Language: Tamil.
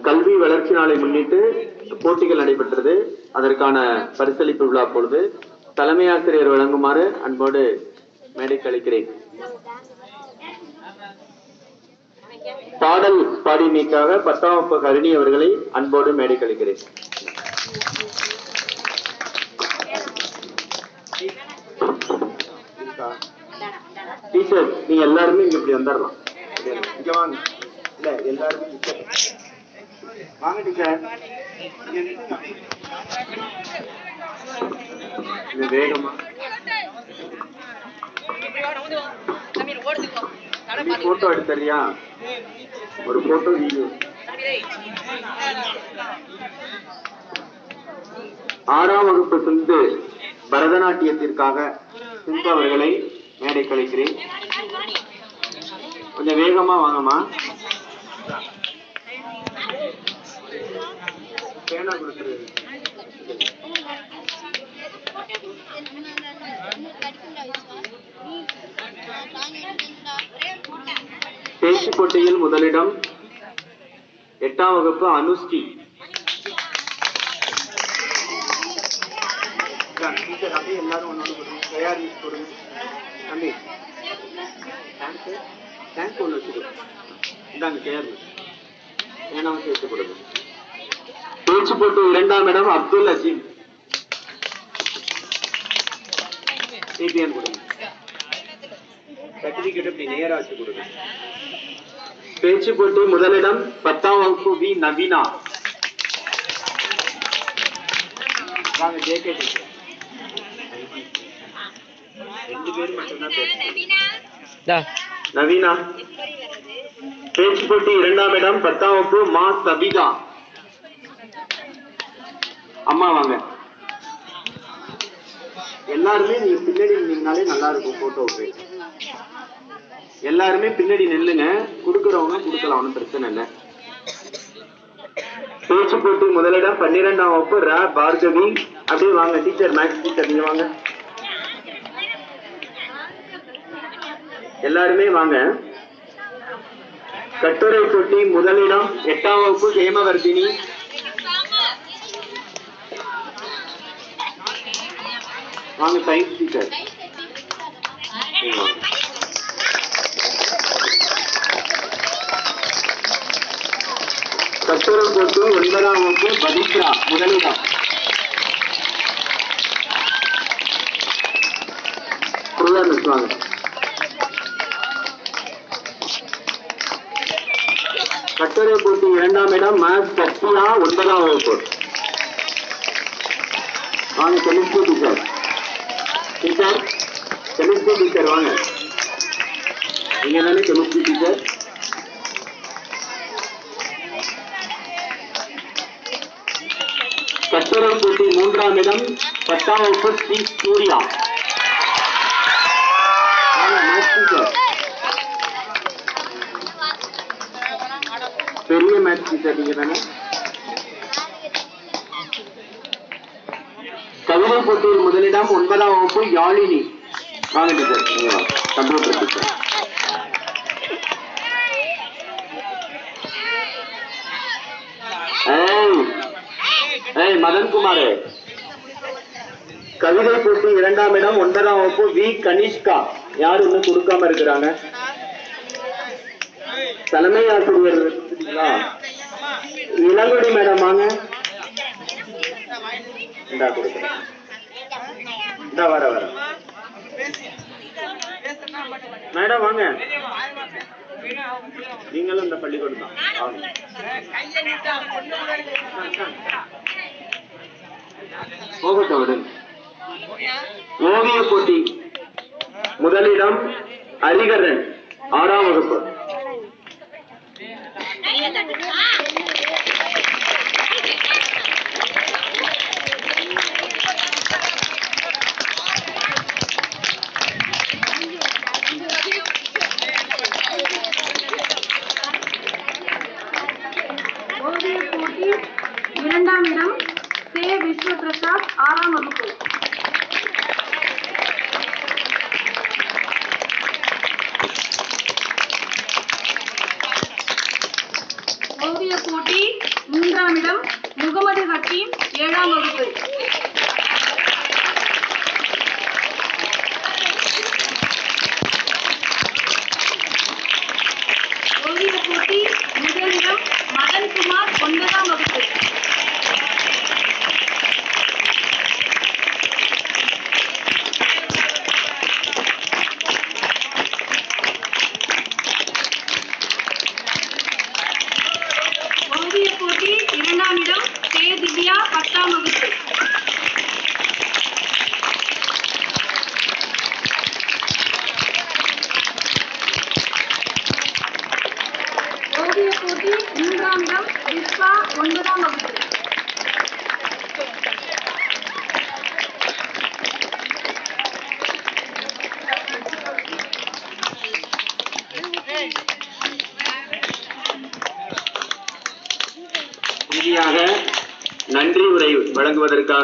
கல்வி வளர்ச்சி நாளை முன்னிட்டு போட்டிகள் நடைபெற்றது. அதற்கான பரிசளிப்பு விழா பொழுது தலைமை ஆசிரியர் வழங்குமாறு அன்போடு மேடைக்கு அளிக்கிறேன் பாடல் பாடிமைக்காக பத்தாம் வகுப்பு கருணி அவர்களை அன்போடு மேடைக்கு அளிக்கிறேன் டீச்சர் நீங்க எல்லாருமே இங்க இப்படி வந்துடலாம் இங்க வாங்க. இல்ல எல்லாருமே வாங்க டீச்சர். இது வேகமா. நீ போட்டோ எடுத்தறியா? ஒரு போட்டோ வீடியோ ஆறாம் வகுப்பு சிந்து பரதநாட்டியத்திற்காக சிந்து அவர்களை மேடை கழிக்கிறேன் கொஞ்சம் வேகமா வாங்கம்மா. பேச்சு போட்டியில் முதலிடம் எட்டாம் வகுப்பு அனுஸ்ரீ எல்லாரும் ஒன்று கொடுங்க தயார் கொடுங்க தம்பி டேங்க்கு டேங்க் ஒன்று வச்சுக்கோ இந்தாங்க கேர் ஏன்னா சேர்த்து கொடுங்க பேச்சு போட்டு இரண்டாம் இடம் அப்துல் அசீம் சிபிஎன் கொடுங்க. சர்டிபிகேட் இப்படி நேரா வச்சு கொடுங்க. பேச்சு போட்டி முதலிடம் பத்தாம் வகுப்பு வி நவீனா. வாங்க ஜேகே டீச்சர் ரெண்டு பேரும் மட்டும்தான் பேசுறாங்க. நவீனா. பேச்சு போட்டி இரண்டாம் இடம் பத்தாம் வகுப்பு மா சபிகா அம்மா வாங்க. எல்லாருமே நீ பின்னாடி நின்னாலே நல்லா இருக்கும் போட்டோவுக்கு எல்லாருமே பின்னாடி நில்லுங்க. குடுக்கறவங்க குடுக்கலாம் ஒன்றும் பிரச்சனை இல்லை. பேச்சு போட்டி முதலிடம் பன்னிரெண்டாம் வகுப்பு ரா. பார்கவி அப்படியே வாங்க டீச்சர் மேக்ஸ் டீச்சர் நீங்க வாங்க. எல்லாருமே வாங்க. கட்டுரை போட்டி முதலிடம் எட்டாம் வகுப்பு ஹேமவர்தினி. வாங்க சயின்ஸ் டீச்சர் கட்டுரை போட்டு ஒன்பதாம் வகுப்பு பதித்ரா முதலிடம் பிரியா மிஸ் வாங்க கட்டுரை போட்டி இரண்டாம் இடம் மேத்ஸ் சத்யா ஒன்பதாம் வகுப்பு வாங்க chemistry teacher teacher chemistry teacher வாங்க நீங்க தானே கெமிஸ்ட்ரி டீச்சர் கட்டுரை போட்டி மூன்றாம் இடம் பத்தாம் வகுப்பு ஸ்ரீ சூர்யா வாங்க மேத்ஸ் டீச்சர் பெரிய மேத்ஸ் டீச்சர் நீங்க தானே போட்டியில் முதலிடம் ஒன்பதாம் வகுப்பு யாழினி. வாங்க டீச்சர். கம்ப்யூட்டர் டீச்சர் ஏய் மதன்குமார். கவிதை போட்டி இரண்டாம் இடம் ஒன்பதாம் வகுப்பு வி. கனிஷ்கா. யார் இன்னும் கொடுக்காம இருக்கிறாங்க? தலைமை ஆசிரியர் இருக்கீங்களா? இளங்குடி மேடம் வாங்க. கொடுக்குறேன். இந்த வர வர. மேடம் வாங்க. நீங்களும் இந்த பள்ளிக்கூடம் தான். போகட்டும் விடுங்க. ஓவிய போட்டி. முதலிடம் அரிகரன் ஆறாம் வகுப்பு. ஓவிய போட்டி இரண்டாம் இடம் கே. விஸ்வபிரசாத் ஆறாம் வகுப்பு. ஓவிய போட்டி மூன்றாம் இடம் முகமது ஹக்கீம் ஏழாம் வகுப்பு ஓவிய போட்டி முதலிடம் மதன்குமார் ஒன்பதாம் வகுப்பு ஓவிய போட்டி இரண்டாம் இடம் கே திவ்யா பத்தாம் வகுப்பு ஓவிய போட்டி மூன்றாம் இடம் விஸ்வா ஒன்பதாம் வகுப்பு வழங்குவதற்காக